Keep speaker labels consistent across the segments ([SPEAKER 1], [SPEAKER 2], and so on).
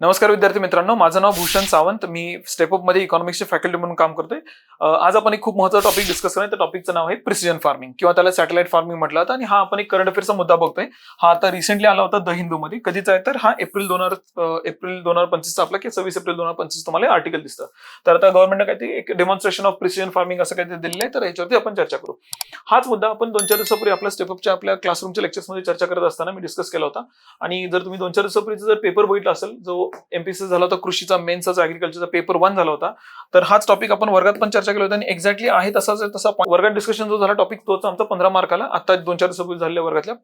[SPEAKER 1] नमस्कार विद्यार्थी मित्रांनो माझं नाव भूषण सावंत. मी स्टेपअपमध्ये इकॉनॉमिक्सची फॅकल्टी म्हणून काम करतोय. आज आपण एक खूप महत्त्वाचा टॉपिक डिस्कस करणार त्या टॉपिकचं नाव आहे प्रिसिजन फार्मिंग किंवा त्याला सॅटेलाइट फार्मिंग म्हटलं जातं. आणि हा आपण एक करंट अफेअरचा मुद्दा बघतोय. हा आता रिसेंटली आला होता द हिंदूमध्ये कधीचा आहे तर हा एप्रिल दोन हजार एप्रिल दोन हजार पंचवीसचा आपला की सव्वीस एप्रिल दोन हजार पंचवीस तुम्हाला आर्टिकल दिसतं. तर आता गव्हर्नमेंटनं काहीतरी एक डेमॉन्स्ट्रेशन ऑफ प्रिसिजन फार्मिंग असं काहीतरी दिलेलं आहे. तर याच्यावरती आपण चर्चा करू. हाच मुद्दा आपण दोन चार दिवसापूर्वी आपल्या स्टेपअपच्या आपल्या क्लासरूमच्या लेक्चर्समध्ये चर्चा करत असताना मी डिस्कस केला होता. आणि जर तुम्ही दोन चार दिवसापूर्वीचा जर पेपर बघितला असेल जो एमपीसी झाला होता कृषीचा मेन्सचा अग्रिकल्चरचा पेपर वन झाला होता. तर हाच टॉपिक आपण वर्गात पण चर्चा केली होती आणि एक्झॅक्टली आहे तसाच तसा वर्गात डिस्कशन जो झाला टॉपिक तोच आमचा पंधरा मार्काला आता दोन चार दिवसापूर्वी झालेल्या वर्गातल्या.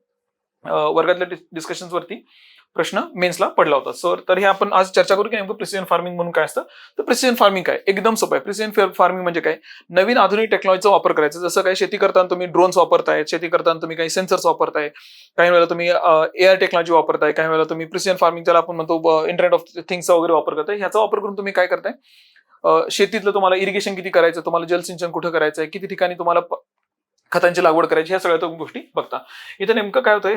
[SPEAKER 1] वर्गातल्या डिस्कशन वरती प्रश्न मेन्सला पडला होता. सर तर हे आपण आज चर्चा करू की नेमकं प्रिसिजन फार्मिंग म्हणून काय असतं? तर प्रिसिजन फार्मिंग काय? एकदम सोपं आहे. प्रिसिजन फार्मिंग म्हणजे काय? नवीन आधुनिक टेक्नॉलॉजीचा वापर करायचा. जसं काय शेती करताना तुम्ही ड्रोन्स वापरताय शेती करताना तुम्ही काही सेन्सर्स वापरताय काही वेळेला तुम्ही ए टेक्नॉलॉजी वापरताय काही वेळेला तुम्ही प्रिसिजन फार्मिंग ज्याला आपण म्हणतो इंटरनेट ऑफ थिंग्सचा वगैरे वापर करताय. ह्याचा वापर करून तुम्ही काय करताय? शेतीतलं तुम्हाला इरिगेशन किती करायचं? तुम्हाला जलसिंचन कुठं करायचं आहे किती ठिकाणी तुम्हाला खतांची लागवड करायची ह्या सगळ्या तुम्ही गोष्टी बघता. इथे नेमकं काय होतं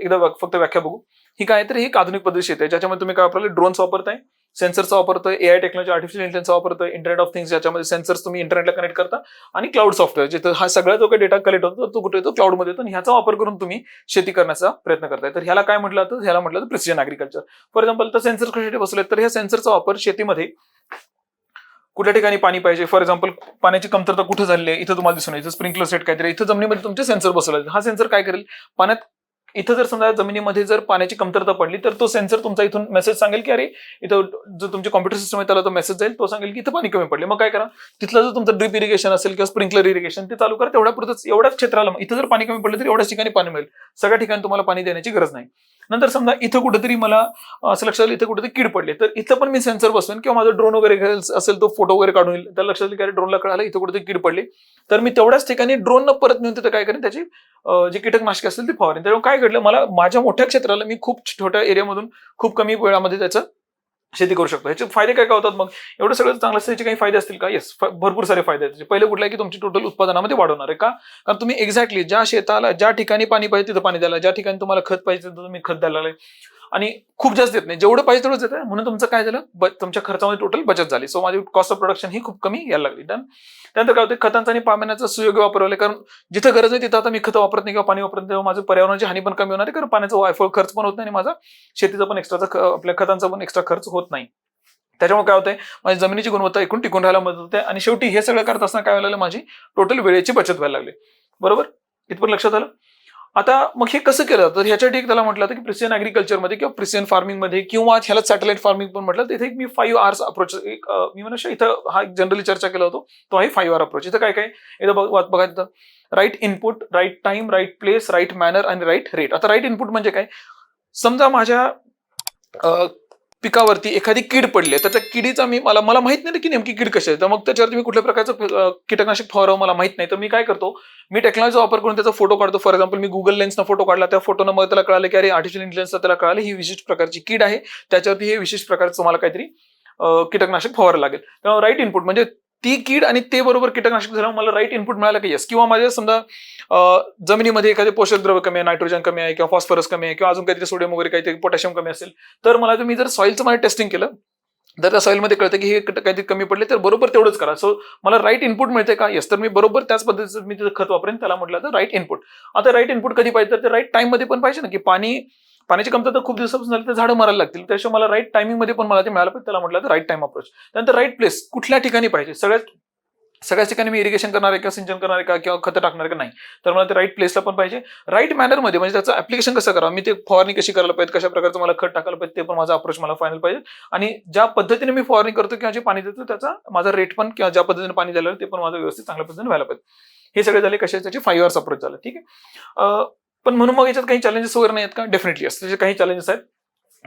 [SPEAKER 1] एकदा फक्त व्याख्या बघू. ही काय तर ही एक आधुनिक पद्धती शेती आहे ज्याच्यामध्ये तुम्ही काय वापरले ड्रोन्स वापरताय सेन्सरचा वापरतोय एआय टेक्नॉलॉजी आर्टिफिशियल इंटेलिजन्सचा वापरतोय इंटरनेट ऑफ थिंग्स ज्याच्यामध्ये सेन्सर्स तुम्ही इंटरनेटला कनेक्ट करता आणि क्लाउड सॉफ्टवेअर जिथं हा सगळा जो काही डेटा कलेक्ट होतो तो कुठे येतो? क्लाउडमध्ये येतो आणि ह्याचा वापर करून तुम्ही शेती करण्याचा प्रयत्न करताय. तर ह्याला काय म्हटलं जातं? ह्याला म्हटलं तर प्रिसिजन अग्रिकल्चर फॉर एक्झाम्पल तर सेन्सर कशासाठी बसले तर ह्या सेन्सरचा वापर शेतीमध्ये कुठल्या ठिकाणी पाणी पाहिजे? फॉर एक्झाम्पल पाण्याची कमतरता कुठं झाली आहे? इथं तुम्हाला दिसून येईल. स्प्रिंकलर सेट काहीतरी इथं जमिनीमध्ये तुमचे सेन्सर बसवला हा सेन्सर काय करेल? पाण्यात इथं जर समजा जमिनीमध्ये जर पाण्याची कमतरता पडली तर तो सेन्सर तुमचा इथून मेसेज सांगेल की अरे इथं जो तुमची कॉम्प्युटर सिस्टम आहे त्याला तो मेसेज जाईल. तो सांगेल की इथं पाणी कमी पडले. मग काय करा? तिथलं जर तुमचं ड्रिप इरिगेशन असेल किंवा स्प्रिंकलर इरिगेशन ते चालू करा. तेवढ्या पुरतच एवढ्याच क्षेत्राला इथं जर पाणी कमी पडलं तर एवढ्याच ठिकाणी पाणी मिळेल. सगळ्या ठिकाणी तुम्हाला पाणी देण्याची गरज नाही. नंतर समजा इथं कुठेतरी मला असं लक्षात आलं इथं कुठेतरी कीड पडली. तर इथं पण मी सेन्सर बसवेन किंवा माझा ड्रोन वगैरे असेल तो फोटो वगैरे काढून येईल. तर लक्षात आलं की ड्रोनला कळालं इथं कुठेतरी कीड पडली. तर मी तेवढ्याच ठिकाणी ड्रोन परत नेऊन तिथं काय करेन त्याची जे जी कीटकनाशके असतील ती फवारेन. त्यामुळे काय घडलं मला माझ्या मोठ्या क्षेत्राला मी खूप छोट्या एरियामधून खूप कमी वेळामध्ये त्याचं शेती करू शकतो. ह्याचे फायदे काय काय होतात मग? एवढं सगळं चांगलं असतं त्याचे काही फायदे असतील का? येस भरपूर सारे फायदे आहेत. पहिले कुठलं आहे की तुमची टोटल उत्पादनामध्ये वाढवणार आहे का? कारण तुम्ही एक्झॅक्टली ज्या शेताला ज्या ठिकाणी पाणी पाहिजे तिथं पाणी द्यायला ज्या ठिकाणी तुम्हाला खत पाहिजे तिथं तुम्ही खत द्यायला आणि खूप जास्त देत नाही. जेवढं पाहिजे तेवढंच देत म्हणून तुमचं काय झालं? ब- तुमच्या खर्चामध्ये टोटल बचत झाली. सो माझी कॉस्ट ऑफ प्रोडक्शन ही खूप कमी यायला लागली. डन त्यानंतर काय होतं? खतांचा आणि पाण्याचा सुयोग्य वापरवले कारण जिथं गरज आहे तिथं आता मी खतं वापरत नाही किंवा पाणी वापरत नाही. तेव्हा माझं पर्यावरणाची हानी पण कमी होणार आहे. कारण पाण्याचा वायफळ खर्च पण होत नाही आणि माझा शेतीचा पण एक्स्ट्राचा आपल्या खतांचा पण एक्स्ट्रा खर्च होत नाही. त्याच्यामुळे काय होतंय? माझी जमिनीची गुणवत्ता एकूण टिकून राहायला मदत होते. आणि शेवटी हे सगळं करत असताना काय व्हायला लागलं? माझी टोटल वेळेची बचत व्हायला लागली. बरोबर? इथपर्यंत लक्षात आलं? आता मग हे कसं केलं? तर ह्याच्यासाठी एक त्याला म्हटलं होतं की प्रिसियन ॲग्रिकल्चरमध्ये किंवा प्रिसियन फार्मिंगमध्ये किंवा ह्याला सॅटेलाइट फार्मिंग पण म्हटलं तिथे एक मी फाईव्ह आर्स अप्रोच एक मी म्हणू इथं हा जनरली चर्चा केला होतो तो आहे फाईव्ह आर अप्रोच इथं काय काय? इथं बघा तिथं. Right input right time right place right manner आणि राईट रेट आता राईट इनपुट म्हणजे काय? समजा माझ्या पिकावरती एखादी कीड पडली तर त्या किडीचा मी मला मला माहीत नाही की नेमकी कीड कशी आहे. तर मग त्याच्यावरती मी कुठल्या प्रकारचं कीटकनाशक फवारावं मला माहीत नाही. तर मी काय करतो मी टेक्नॉलॉजीचा वापर करून त्याचा फोटो काढतो. फॉर एक्झाम्पल मी गुगल लेन्सना फोटो काढला त्या फोटोनं मग त्याला कळालं की अरे आर्टिफिशियल इंटेलिजन्सचा त्याला कळालं ही विशिष्ट प्रकारची कीड आहे. त्याच्यावरती हे विशिष्ट प्रकारचं मला काहीतरी कीटकनाशक फवारावं लागेल. त्यामुळे राईट इनपुट म्हणजे ती कीड आणि ते बरोबर कीटकनाशक झाल्यावर मला राईट इनपुट मिळालं की येस किंवा माझ्या समजा जमिनीमध्ये एखादे पोषक द्रव्य कमी आहे नायट्रोजन कमी आहे किंवा फॉस्फरस कमी आहे किंवा अजून काहीतरी सोडियम वगैरे काहीतरी पोटॅशियम कमी असेल तर मला तुम्ही जर सॉईलचं मला टेस्टिंग केलं तर त्या सॉईलमध्ये कळतं की हे काहीतरी कमी पडले तर बरोबर तेवढंच करा. सो मला राईट इनपुट मिळते का? येस तर मी बरोबर त्याच पद्धतीचं मी तिथं खत वापरेन त्याला म्हटलं तर राईट इनपुट आता राईट इनपुट कधी पाहिजे? तर ते राईट टाईममध्ये पण पाहिजे ना की पाणी पाण्याची कमतरता खूप दिवसापासून झाली तर झाडं मारायला लागतील. त्याशिवाय मला राईट टायमिंगमध्ये पण मला ते मिळालं पाहिजे. त्याला म्हटलं तर राईट टाइम अप्रोच त्यानंतर राईट प्लेस कुठल्या ठिकाणी पाहिजे? सगळ्यात सगळ्याच ठिकाणी मी इरिगेशन करणार आहे का सिंचन करणार आहे का किंवा खतं टाकणार का? नाही. तर मला ते राईट प्लेसला पण पाहिजे. राईट मॅनरमध्ये म्हणजे त्याचं ऍप्लिकेशन कसं करावं? मी ते फवारणी कशी करायला पाहिजे? कशा प्रकारचं मला खत टाकायला पाहिजे? ते पण माझा अप्रोच मला फायनल पाहिजे. आणि ज्या पद्धतीने मी फवारणी करतो किंवा जे पाणी देतो त्याचा माझा रेट पण किंवा ज्या पद्धतीने पाणी द्यायला ते पण माझं व्यवस्थित चांगल्या पद्धतीने व्हायला पाहिजे. हे सगळे झाले कसे त्याचे फाईव्ह अवर्स अप्रोच झालं. ठीक आहे? पण म्हणून मग याच्यात काही चॅलेंजेस वगैरे नाही आहेत का डेफिनेटली असतात काही चॅलेंजेस आहेत.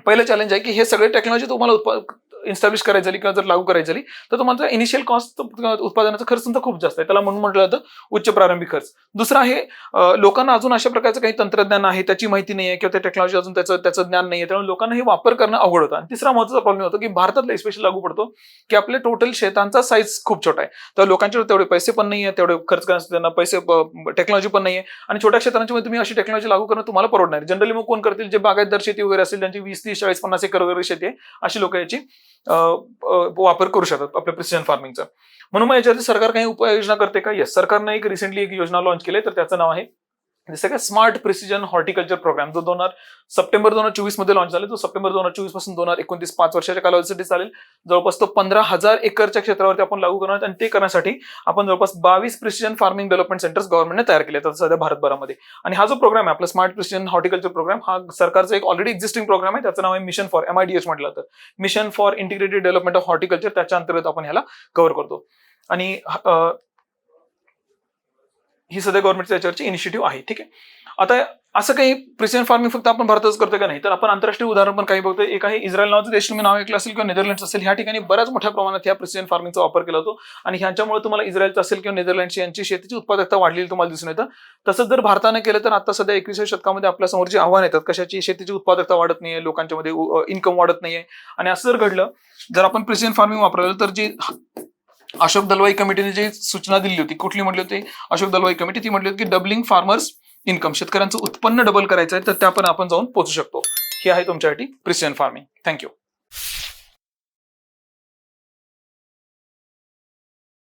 [SPEAKER 1] पहिलं चॅलेंज आहे की हे सगळे टेक्नॉलॉजी तुम्हाला उत्पादन इन्स्टॅब्लिश करायची झाली किंवा जर लागू करायची झाली तर तुम्हाला इनिशियल कॉस्ट उत्पादनाचा खर्च तुमचा खूप जास्त आहे. त्याला म्हणून म्हटलं जातं उच्च प्रारंभिक खर्च. दुसरा आहे लोकांना अजून अशा प्रकारचं काही तंत्रज्ञान आहे त्याची माहिती नाही आहे किंवा त्या टेक्नॉलॉजी अजून त्याचं त्याचं ज्ञान नाही आहे. त्यामुळे लोकांना हे वापर करणं अवघड होतं. आणि तिसरा महत्त्वाचा प्रॉब्लेम होतो की भारतातला स्पेशल लागू पडतो की आपले टोटल शेतांचा साईज खूप छोटा आहे. तर लोकांच्याकडे तेवढे पैसे पण नाही आहे तेवढे खर्च करण्यासाठी त्यांना पैसे टेक्नॉलॉजी पण नाही आहे आणि छोट्या क्षेत्रांच्या मध्ये तुम्ही अशी टेक्नॉलॉजी लागू करणं तुम्हाला परवडणार जनरली मग कोण करतील? जे बागायतदार शेती वगैरे असेल त्यांची वीस तीस चाळीस पन्नास एकर वगैरे शेती आहे अशी लोक याची वापर करू शकतात आपल्या प्रिसिजन फार्मिंगचा म्हणून मग याच्यासाठी सरकार काही उपाययोजना करते का? येस सरकारनं एक रिसेंटली एक योजना लॉन्च केली तर त्याचं नाव आहे जसं का स्मार्ट प्रिसिजन हॉर्टिकल्चर प्रोग्राम जो दोन हजार सप्टेंबर दोन हजार चोवीसमध्ये लॉन्च झाला तो सप्टेंबर दोन हजार चोवीसपासून दोन हजार एकोणतीस पाच वर्षाच्या कालावधीसाठी चालेल. जवळपास तो पंधरा हजार एकरच्या क्षेत्रावरती आपण लागू करणार आणि ते करण्यासाठी आपण जवळपास बावीस प्रिसिजन फार्मिंग डेव्हलपमेंट सेंटर्स गव्हर्नमेंटने तयार केले आहेत सध्या भारतभरामध्ये. आणि हा जो प्रोग्राम आहे आपला स्मार्ट प्रिसिजन हॉर्टिकल्चर प्रोग्राम हा सरकारचा एक ऑलरेडी एक्झिस्टिंग प्रोग्राम आहे. त्याचं नाव आहे मिशन फॉर एमआयडीएच म्हटलं जातं. Mission for integrated development of horticulture त्याच्या अंतर्गत आपण ह्याला कव्हर करतो. आणि ही सध्या गव्हर्नमेंटच्या याच्यावरची इनिशिएटिव्ह आहे ठीक आहे? आता असं काही प्रिसिजन फार्मिंग फक्त आपण भारतातच करतो का नाही? तर आपण आंतरराष्ट्रीय उदाहरण पण काही बघतोय. एक आहे इस्रायल नावाचं देश तुम्ही नाव ऐकलं असेल किंवा नेदरलँड्स असेल ह्या ठिकाणी बऱ्याच मोठ्या प्रमाणात ह्या प्रिसिजन फार्मिंगचा वापर केला जातो. आणि ह्यांच्यामुळे तुम्हाला इस्रायलचं असेल किंवा नेदरलँडची यांची शेतीची उत्पादकता वाढलेली तुम्हाला दिसून येतं. तसंच जर भारताने केलं तर आता सध्या एकविसाव्या शतकामध्ये आपल्यासमोर जी आव्हान येतात कशाची? शेतीची उत्पादकता वाढत नाहीये लोकांच्या मध्ये इन्कम वाढत नाहीये. आणि असं जर घडलं जर आपण प्रिसिजन फार्मिंग वापरलं तर जी अशोक दलवाई कमिटीने जी सूचना दिली होती कुठली म्हटली होती? अशोक दलवाई कमिटी ती म्हटली होती की डबलिंग फार्मर्स इन्कम शेतकऱ्यांचं उत्पन्न डबल करायचं आहे तर त्या पण आपण जाऊन पोहोचू शकतो. हे आहे तुमच्यासाठी प्रिसिजन फार्मिंग थँक्यू